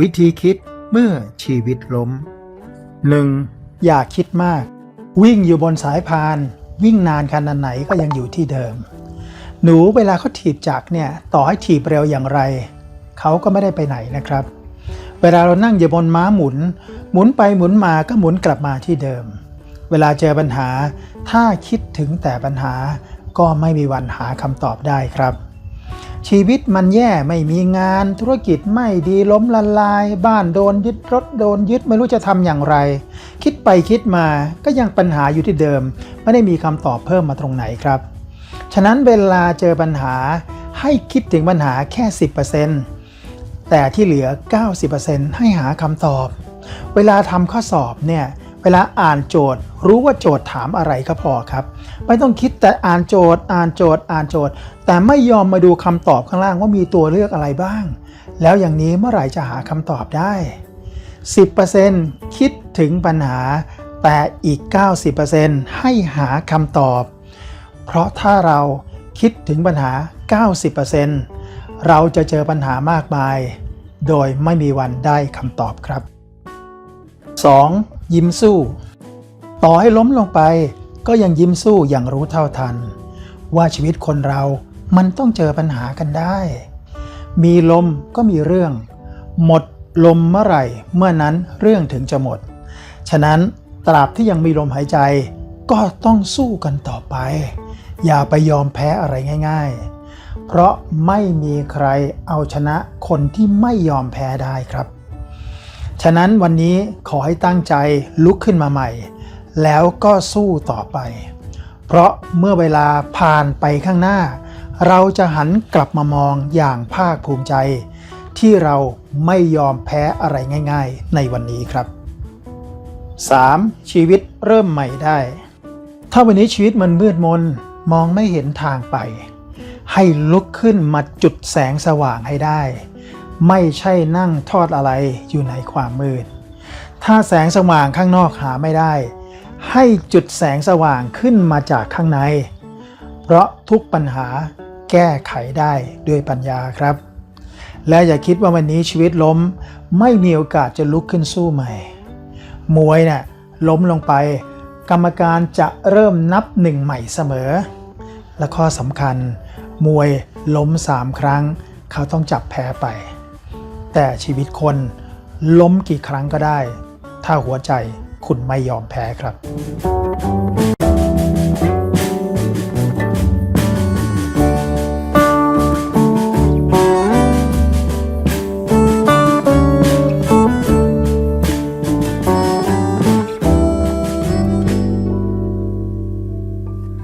วิธีคิดเมื่อชีวิตล้ม 1. อย่าคิดมาก วิ่งอยู่บนสายพาน วิ่งนานขนาดไหนก็ยังอยู่ที่เดิม หนูเวลาเขาถีบจักรเนี่ยต่อให้ถีบเร็วอย่างไร เขาก็ไม่ได้ไปไหนนะครับ เวลาเรานั่งอยู่บนม้าหมุน หมุนไปหมุนมาก็หมุนกลับมาที่เดิม เวลาเจอปัญหา ถ้าคิดถึงแต่ปัญหาก็ไม่มีวันหาคำตอบได้ครับ ชีวิตมันแย่ไม่มีงานธุรกิจไม่ดีล้มละลาย บ้านโดนยึดรถโดนยึดไม่รู้จะทำอย่างไร คิดไปคิดมาก็ยังปัญหาอยู่ที่เดิม ไม่ได้มีคำตอบเพิ่มมาตรงไหนครับ ฉะนั้นเวลาเจอปัญหาให้คิดถึงปัญหาแค่ 10%แต่ที่เหลือ 90%ให้หาคำตอบ เวลาทำข้อสอบเนี่ย เวลาอ่านโจทย์ รู้ว่าโจทย์ถามอะไรก็พอครับ ไม่ต้องคิดแต่อ่านโจทย์ อ่านโจทย์ อ่านโจทย์ แต่ไม่ยอมมาดูคำตอบข้างล่างว่ามีตัวเลือกอะไรบ้าง แล้วอย่างนี้เมื่อไหร่จะหาคำตอบได้ 10%คิดถึงปัญหา แต่อีก 90%ให้หาคำตอบ เพราะถ้าเราคิดถึงปัญหา 90%เราจะเจอปัญหามากมาย โดยไม่มีวันได้คำตอบครับ 2. ยิ้มสู้ ต่อให้ล้มลงไป ก็ยังยิ้มสู้อย่างรู้เท่าทัน ว่าชีวิตคนเรามันต้องเจอปัญหากันได้ มีลมก็มีเรื่อง หมดลมเมื่อไหร่ เมื่อนั้นเรื่องถึงจะหมด ฉะนั้นตราบที่ยังมีลมหายใจ ก็ต้องสู้กันต่อไป อย่าไปยอมแพ้อะไรง่าย ๆ เพราะไม่มีใครเอาชนะคนที่ไม่ยอมแพ้ได้ครับ ฉะนั้นวันนี้ขอให้ตั้งใจลุกขึ้นมาใหม่ แล้วก็สู้ต่อไป เพราะเมื่อเวลาผ่านไปข้างหน้า เราจะหันกลับมามองอย่างภาคภูมิใจ ที่เราไม่ยอมแพ้อะไรง่าย ๆ ในวันนี้ครับ 3. ชีวิตเริ่มใหม่ได้ ถ้าวันนี้ชีวิตมันมืดมนมองไม่เห็นทางไป ให้ลุกขึ้นมาจุดแสงสว่างให้ได้ ไม่ใช่นั่งทอดอะไรอยู่ในความมืด ถ้าแสงสว่างข้างนอกหาไม่ได้ ให้จุดแสงสว่างขึ้นมาจากข้างใน เพราะทุกปัญหาแก้ไขได้ด้วยปัญญาครับ และอย่าคิดว่าวันนี้ชีวิตล้ม ไม่มีโอกาสจะลุกขึ้นสู้ใหม่ มวยเนี่ยล้มลงไป กรรมการจะเริ่มนับหนึ่งใหม่เสมอ และข้อสำคัญ มวยล้มสามครั้ง เขาต้องจับแพ้ไป แต่ชีวิตคนล้มกี่ครั้งก็ได้ ถ้าหัวใจคุณไม่ยอมแพ้ครับ